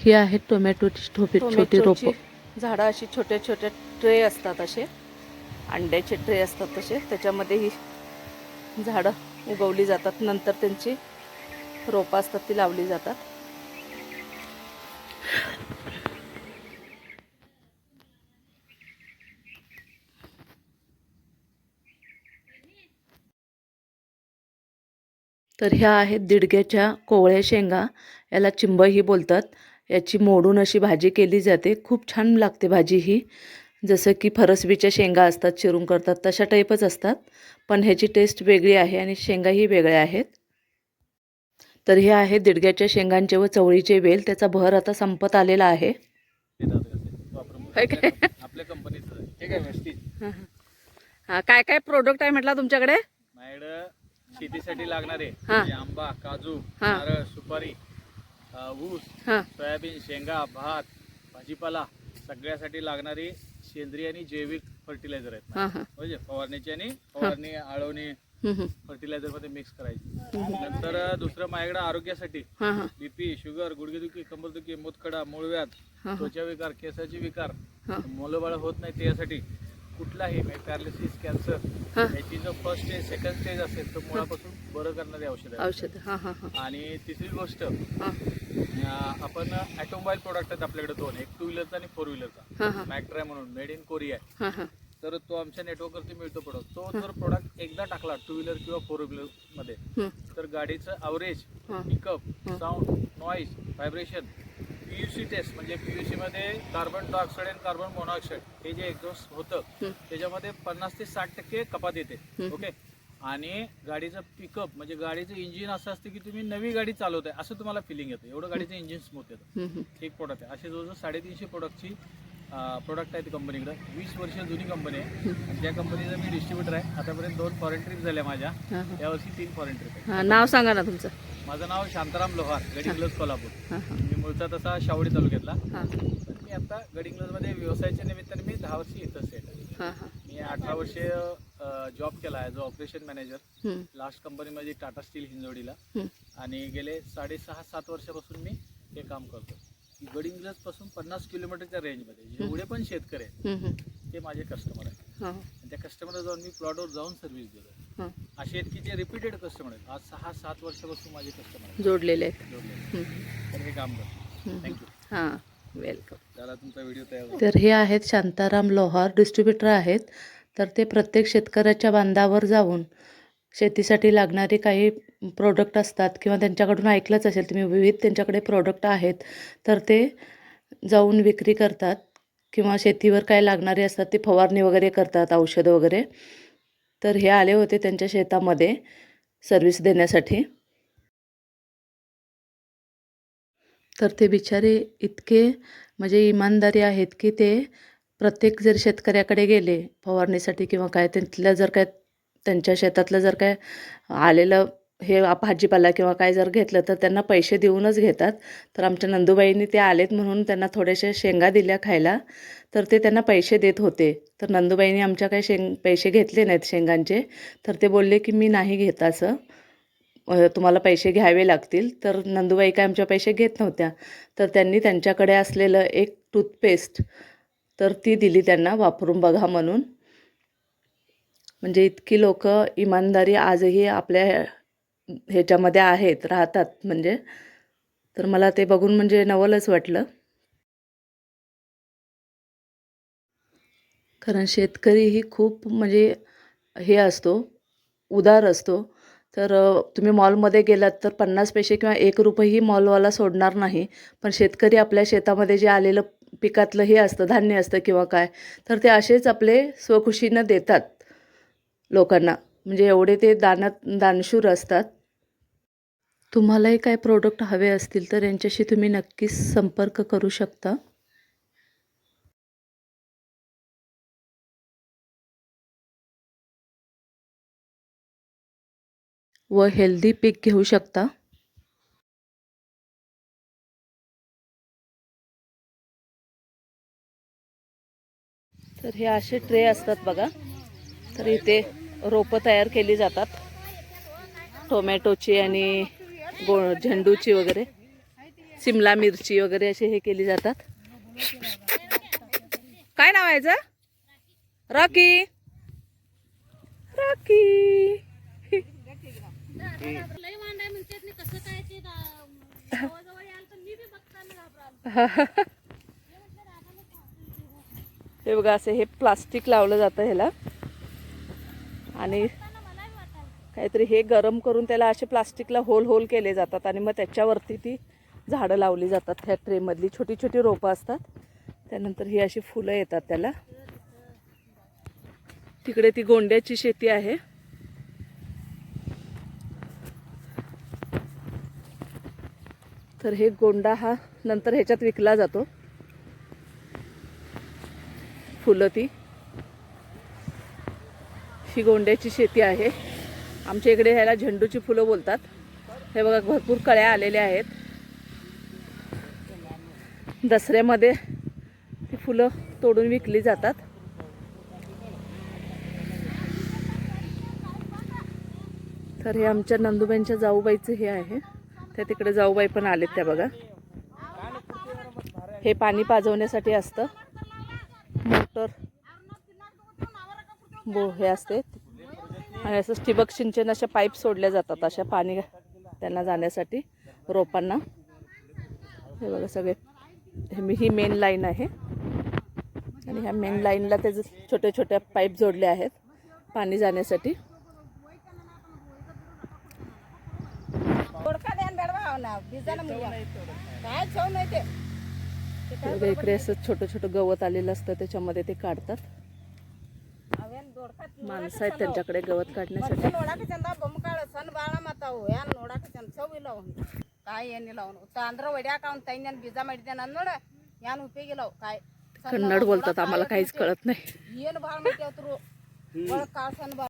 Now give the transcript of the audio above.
ही आहेत टोमॅटोची छोटी छोटी रोपं. झाडं अशी छोटे छोटे ट्रे असतात असे. अंड्याचे ट्रे असतात तसे. त्याच्यामध्ये ही झाडं उगवली जातात. नंतर त्यांची रोपं असतात ती लावली जातात. तर ह्या आहेत दिडग्याच्या कोवळ्या शेंगा. याला चिंबही बोलतात. याची मोडून अशी भाजी केली जाते. खूप छान लागते भाजी ही. जसं की फरसबीच्या शेंगा असतात चिरून करतात तशा टाईपच असतात. पण ह्याची टेस्ट वेगळी आहे आणि शेंगाही वेगळ्या आहेत. तर हे आहे दिडग्याच्या शेंगांचे व चवळीचे वेल. त्याचा भर आता संपत आलेला आहे. काय? काय हा प्रोडक्ट आहे म्हटला तुमच्याकडे? शेतीसाठी लागणारे. आंबा काजू हा. सुपारी. ऊस हां. सोयाबीन शेंगा भात भाजीपाला सगळ्यासाठी लागणारी सेंद्रिय आणि जैविक फर्टिलायझर आहेत. हां हां. म्हणजे फवारणीची आणि फवारणी आळवणी हम्म, हम्म. फर्टिलायझरमध्ये मिक्स करायची. नंतर दुसरं माझ्याकडे आरोग्यासाठी हां हां. बीपी शुगर गुडघेदुखी कंबरदुखी मूतखडा मूळव्याध हां हां. त्वचा विकार केसाचे विकार हा. मुलंबाळ होत नाही त्यासाठी कुठलाही पॅरालिसिस कॅन्सर हा. याची जो फर्स्ट स्टेज सेकंड स्टेज असेल तर मुळापासून बरं करणारे औषध आहे औषध. हां हां हां. आणि तिसरी गोष्ट हां. अं, आपण ऑटोमोबाईल प्रोडक्ट आहेत आपल्याकडे दोन एक टू व्हीलरचा आणि फोर व्हीलरचा हां हां. मॅक्ट्राय म्हणून मेड इन कोरिया आहे. हां हां. तर तो आमच्या नेटवर्कवरती मिळतो प्रोडक्ट तो जर प्रोडक्ट एकदा टाकला टू व्हीलर किंवा फोर व्हीलरमध्ये. तर गाडीचं अवरेज हां. पिकअप हा. Sound noise vibration PUC test म्हणजे पीयूसी मध्ये कार्बन डायऑक्साईड आणि कार्बन मोनॉक्साईड हे जे एक्झॉस्ट होतं. त्याच्यामध्ये पन्नास ते साठ टक्के कपात येते. ओके आणि गाडीचं पिकअप म्हणजे गाडीचं इंजिन असं असतं की तुम्ही नवी गाडी चालवताय असं तुम्हाला फिलिंग येतं एवढं गाडीचं इंजिन स्मूथ येतं. एक प्रोडक्ट आहे असे जवळजवळ साडेतीनशे प्रोडक्टची प्रोडक्ट आहेत कंपनीकडे वीस वर्ष जुनी कंपनी आहे. आणि त्या कंपनीचा मी डिस्ट्रीब्युटर आहे. आतापर्यंत दोन फॉरेन ट्रिप झाल्या माझ्या. यावर्षी तीन फॉरेन ट्रिप आहे नाव सांगा ना तुमचं. माझं नाव शांताराम लोहार गडिंग्लज कोल्हापूर. मी मूळचा तसा शावडी तालुक्यातला. मी आता गडिंग्लजमध्ये व्यवसायाच्या निमित्ताने मी दहा वर्षी आहे. हां हां. मी अठरा वर्षे जॉब केला as a operation manager last कंपनीमध्ये टाटा स्टील हिंजवडीला. हम्म. आणि गेले साडेसहा सात वर्षापासून मी हे काम करतो गडिंग्लजपासून पन्नास किलोमीटरच्या रेंजमध्ये जेवढे पण शेतकरी आहेत. ते माझे कस्टमर आहेत. आणि त्या कस्टमरला जाऊन मी प्लॉटवर जाऊन सर्व्हिस देतो हां. असे आहेत की जे रिपीटेड कस्टमर आहेत. आज सहा सात वर्षापासून माझे कस्टमर आहेत. जोडलेले आहेत. जोडलेले तर हे काम करतो. थँक्यू हां वेलकम. तर हे आहेत शांताराम लोहार डिस्ट्रीब्युटर आहेत. तर ते प्रत्येक शेतकऱ्याच्या बांधावर जाऊन शेतीसाठी लागणारे काही प्रोडक्ट असतात किंवा त्यांच्याकडून ऐकलंच असेल तुम्ही विविध त्यांच्याकडे प्रोडक्ट आहेत तर ते जाऊन विक्री करतात किंवा शेतीवर काय लागणारे असतात ते फवारणी वगैरे करतात औषधं वगैरे. तर हे आले होते त्यांच्या शेतामध्ये सर्विस देण्यासाठी. तर ते बिचारे इतके म्हणजे इमानदारी आहेत की ते प्रत्येक जर शेतकऱ्याकडे गेले फवारणीसाठी किंवा काय तिथल्या जर काय त्यांच्या शेतातलं जर काय आलेलं हे भाजीपाला किंवा काय जर घेतलं तर त्यांना पैसे देऊनच घेतात. तर आमच्या नंदूबाईंनी ते आलेत म्हणून त्यांना थोड्याशा शेंगा दिल्या खायला. तर ते त्यांना पैसे देत होते. तर नंदूबाईंनी आमच्या काही शेंग पैसे घेतले नाहीत शेंगांचे. तर ते बोलले की मी नाही घेत असं. तुम्हाला पैसे घ्यावे लागतील. तर नंदूबाई काय आमच्या पैसे घेत नव्हत्या. तर त्यांनी त्यांच्याकडे असलेलं एक टूथपेस्ट तर ती दिली त्यांना वापरून बघा म्हणून. म्हणजे इतकी लोक इमानदारी आजही आपल्या ह्याच्यामध्ये आहेत राहतात म्हणजे. तर मला ते बघून म्हणजे नवलच वाटलं. कारण शेतकरी ही खूप म्हणजे हे असतो उदार असतो. तर तुम्ही मॉलमध्ये गेलात तर पन्नास पैसे किंवा एक रुपयेही मॉलवाला सोडणार नाही. पण शेतकरी आपल्या शेतामध्ये जे आलेलं पिकातलं हे असतं धान्य असतं किंवा काय तर ते असेच आपले स्वखुशीनं देतात लोकांना. म्हणजे एवढे ते दानात दानशूर असतात. तुम्हालाही काय प्रोडक्ट हवे असतील तर यांच्याशी तुम्ही नक्कीच संपर्क करू शकता. व हेल्दी पीक घेऊ शकता. तर हे असे ट्रे असतात बघा. तर इथे रोपं तयार केली जातात. टोमॅटोची आणि गो झेंडूची वगैरे सिमला मिरची वगैरे असे हे केली जातात. काय नाव आहे रॉकी. रॉकी. हे बघा असं हे प्लास्टिक लावलं जातं ह्याला. आणि काहीतरी हे गरम करून त्याला असे प्लास्टिकला होल होल केले जातात आणि मग त्याच्यावरती ती झाडं लावली जातात. ह्या ट्रेमधली छोटी छोटी रोपं असतात. त्यानंतर ही अशी फुलं येतात त्याला. तिकडे ती गोंड्याची शेती आहे. तर हे गोंडा हा नंतर ह्याच्यात विकला जातो. फुलं ती. ही गोंड्याची शेती आहे. आमच्या इकडे ह्याला झेंडूची फुलं बोलतात. हे बघा भरपूर कळ्या आलेल्या आहेत. दसऱ्यामध्ये ती फुलं तोडून विकली जातात. तर हे आमच्या नंदुबाईंच्या जाऊबाईचं हे आहे. त्या तिकडे जाऊबाई पण आलेत त्या बघा. हे पाणी पाजवण्यासाठी असतं. मोटर. बो हे असते. आणि असं ठिबक सिंचन अशा पाईप सोडल्या जातात अशा पाणी त्यांना जाण्यासाठी रोपांना. हे बघा सगळे. हे ही मेन लाईन आहे. आणि ह्या मेन लाईनला त्याचे छोट्या छोट्या पाईप जोडले आहेत पाणी जाण्यासाठी. इकडे असं छोटं छोटं गवत आलेलं असतं त्याच्यामध्ये ते काढतात. माणसं आहेत त्यांच्याकडे गवत काढण्यासाठी ನೋಡಾಕ ಚಂದ ಬೊಮ್ಮಕಾಳ ಸಣ್ಣ ಬಾಳ ಮತ್ತ ಅವು ಏನ್ ನೋಡಾಕ ಚಂದ ಚೌ ಇಲ್ಲ ಅವನು ಕಾಯಿ ಏನಿಲ್ಲ ಅವನು ಅಂದ್ರ ಹೊಡ್ಯಾಕ ಅವ್ನ ತೈನ್ಯಾನ್ ಬೀಜ ಮಾಡಿದ್ದೇನೆ ಅಂದ್ ನೋಡ ಏನ್ ಉಪಯೋಗ ಇಲ್ಲ ಅವು ಕಾಯಿ ಸಣ್ಣ कन्नड बोलतात ನೋಡಾಕ आम्हाला काहीच कळत नाही ಏನು ಭಾಳ ಮಟ್ಟಿ ಅವತ್ರು ಒಳಗ್ ಕಾಳು ಸಣ್ಣ ಬಾ